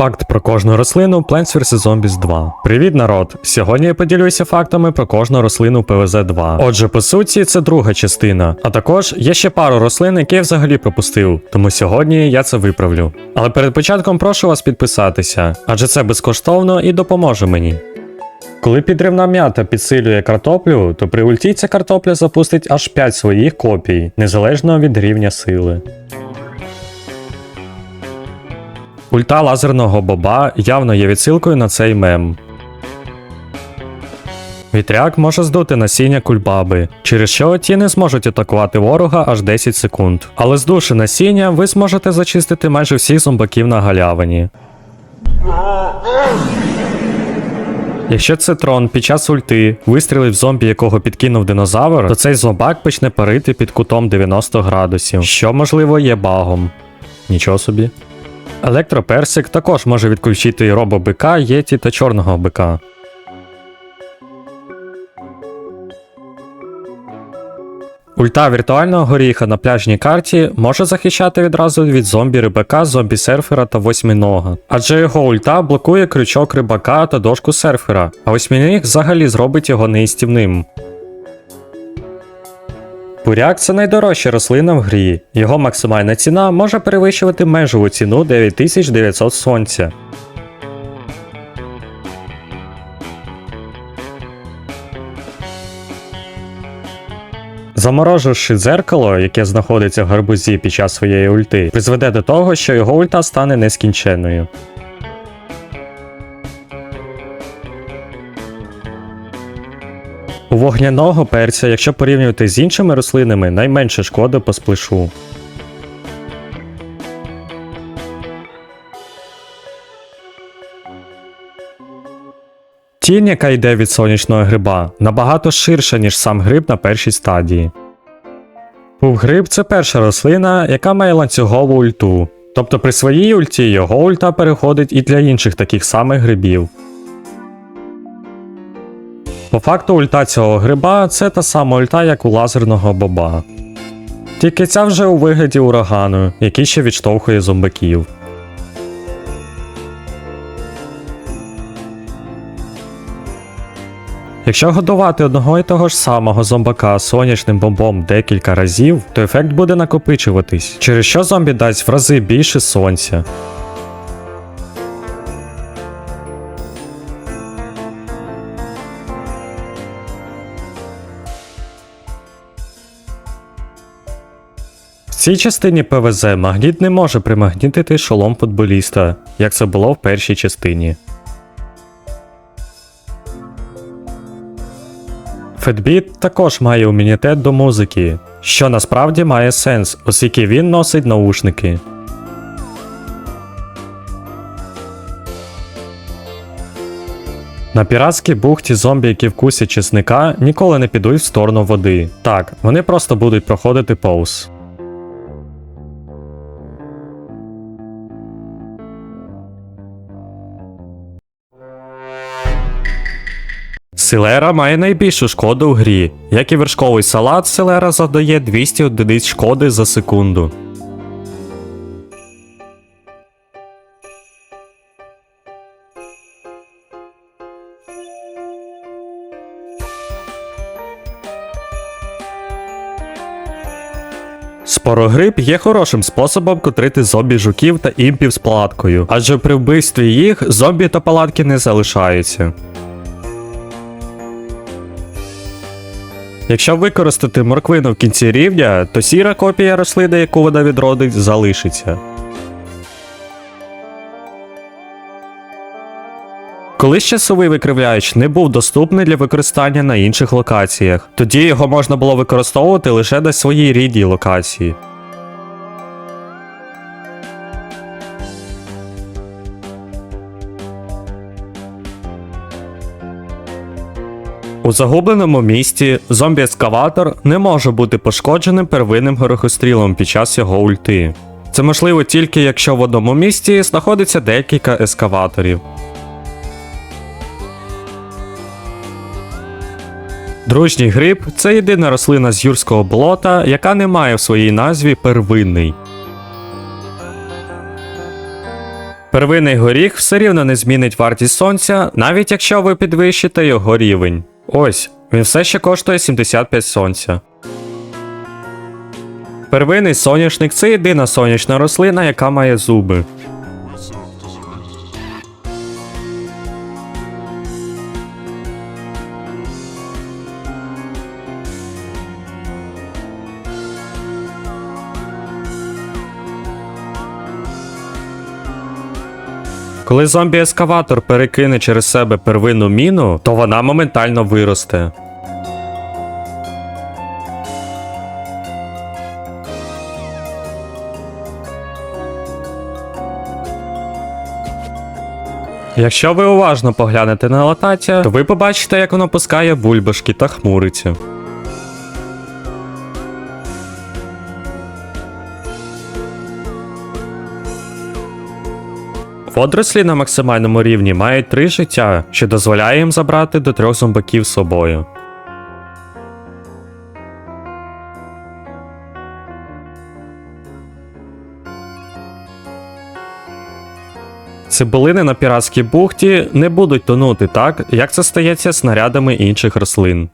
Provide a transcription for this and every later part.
Факт про кожну рослину Plants vs. Zombies 2. Привіт, народ! Сьогодні я поділюся фактами про кожну рослину ПВЗ 2. Отже, по суті, це друга частина. А також є ще пару рослин, які я взагалі пропустив, тому сьогодні я це виправлю. Але перед початком прошу вас підписатися, адже це безкоштовно і допоможе мені. Коли підривна м'ята підсилює картоплю, то при ульті ця картопля запустить аж 5 своїх копій, незалежно від рівня сили. Ульта лазерного боба явно є відсилкою на цей мем. Вітряк може здути насіння кульбаби, через що ті не зможуть атакувати ворога аж 10 секунд. Але здувши насіння, ви зможете зачистити майже всіх зомбаків на галявині. Якщо цитрон під час ульти вистрілив зомбі, якого підкинув динозавр, то цей зомбак почне парити під кутом 90 градусів, що можливо є багом. Нічого собі. Електроперсик також може відключити і робобика, єті та чорного бика. Ульта віртуального горіха на пляжній карті може захищати відразу від зомбі рибака, зомбі серфера та восьминога. Адже його ульта блокує крючок рибака та дошку серфера, а восьминіг взагалі зробить його неїстівним. Буряк це найдорожча рослина в грі. Його максимальна ціна може перевищувати межову ціну 9900 сонця. Замороживши дзеркало, яке знаходиться в гарбузі під час своєї ульти, призведе до того, що його ульта стане нескінченною. Вогняного перця, якщо порівнювати з іншими рослинами, найменше шкоди по сплешу. Тінь, яка йде від сонячного гриба, набагато ширша, ніж сам гриб на першій стадії. Пувгриб це перша рослина, яка має ланцюгову ульту. Тобто при своїй ульті його ульта переходить і для інших таких самих грибів. По факту ульта цього гриба це та сама ульта, як у лазерного боба. Тільки ця вже у вигляді урагану, який ще відштовхує зомбаків. Якщо годувати одного і того ж самого зомбака сонячним бомбом декілька разів, то ефект буде накопичуватись, через що зомбі дасть в рази більше сонця. Цій частині ПВЗ магніт не може примагнітити шолом футболіста, як це було в першій частині. Фетбіт також має імунітет до музики, що насправді має сенс, оскільки він носить наушники. На піратській бухті зомбі, які вкусять чесника, ніколи не підуть в сторону води. Так, вони просто будуть проходити повз. Силера має найбільшу шкоду у грі. Як і вершковий салат, Силера завдає 200 одиниць шкоди за секунду. Спорогриб є хорошим способом котрити зомбі жуків та імпів з палаткою, адже при вбивстві їх зомбі та палатки не залишаються. Якщо використати морквину в кінці рівня, то сіра копія рослини, яку вона відродить, залишиться. Коли часовий викривляюч не був доступний для використання на інших локаціях, тоді його можна було використовувати лише на своїй рідній локації. У загубленому місті зомбі-ескаватор не може бути пошкодженим первинним горохострілом під час його ульти. Це можливо тільки якщо в одному місті знаходиться декілька ескаваторів. Дружній гриб це єдина рослина з юрського болота, яка не має в своїй назві первинний. Первинний горіх все рівно не змінить вартість сонця, навіть якщо ви підвищите його рівень. Ось, він все ще коштує 75 сонця. Первинний соняшник це єдина сонячна рослина, яка має зуби. Коли зомбі-ескаватор перекине через себе первинну міну, то вона моментально виросте. Якщо ви уважно поглянете на латаття, то ви побачите, як воно пускає бульбашки та хмуриться. Водорослі на максимальному рівні мають три життя, що дозволяє їм забрати до трьох зомбаків з собою. Цибулини на піратській бухті не будуть тонути так, як це стається снарядами інших рослин.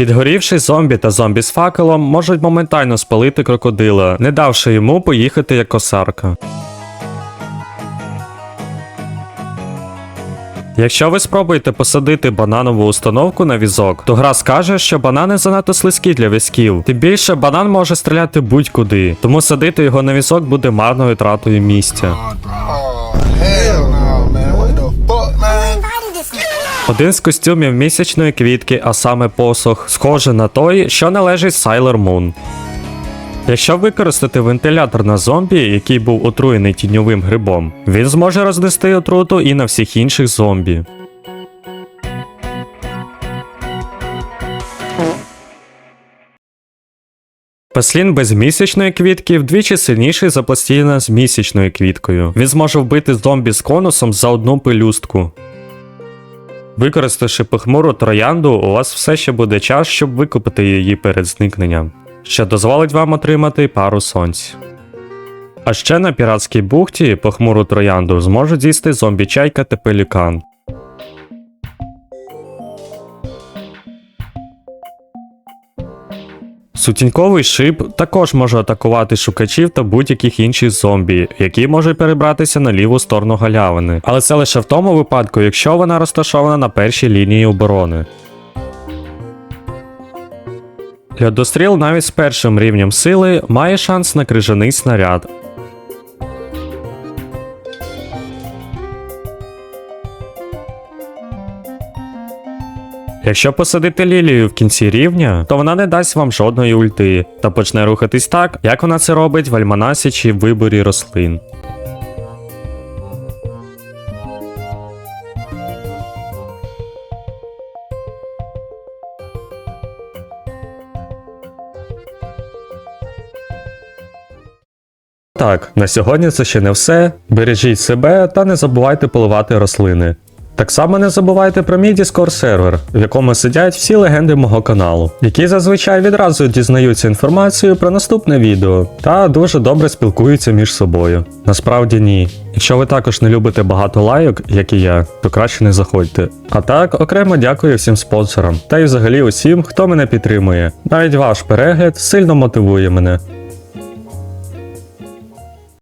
Підгорівший зомбі та зомбі з факелом можуть моментально спалити крокодила, не давши йому поїхати як косарка. Якщо ви спробуєте посадити бананову установку на візок, то гра скаже, що банани занадто слизькі для візків. Тим більше банан може стріляти будь-куди, тому садити його на візок буде марною тратою місця. Один з костюмів місячної квітки, а саме посох, схожий на той, що належить Sailor Moon. Якщо використати вентилятор на зомбі, який був отруєний тіньовим грибом, він зможе рознести отруту і на всіх інших зомбі. Паслін без місячної квітки вдвічі сильніший за пластіліна з місячною квіткою. Він зможе вбити зомбі з конусом за одну пелюстку. Використавши похмуру троянду, у вас все ще буде час, щоб викупити її перед зникненням, що дозволить вам отримати пару сонць. А ще на піратській бухті похмуру троянду зможуть з'їсти зомбі чайка та пелікан. Сутіньковий шип також може атакувати шукачів та будь-яких інших зомбі, які можуть перебратися на ліву сторону галявини. Але це лише в тому випадку, якщо вона розташована на першій лінії оборони. Льодостріл навіть з першим рівнем сили має шанс на крижаний снаряд. Якщо посадити лілію в кінці рівня, то вона не дасть вам жодної ульти та почне рухатись так, як вона це робить в альманасі чи виборі рослин. Так, на сьогодні це ще не все. Бережіть себе та не забувайте поливати рослини. Так само не забувайте про мій Discord сервер, в якому сидять всі легенди мого каналу, які зазвичай відразу дізнаються інформацію про наступне відео та дуже добре спілкуються між собою. Насправді ні. Якщо ви також не любите багато лайок, як і я, то краще не заходьте. А так, окремо дякую всім спонсорам та й взагалі усім, хто мене підтримує. Навіть ваш перегляд сильно мотивує мене.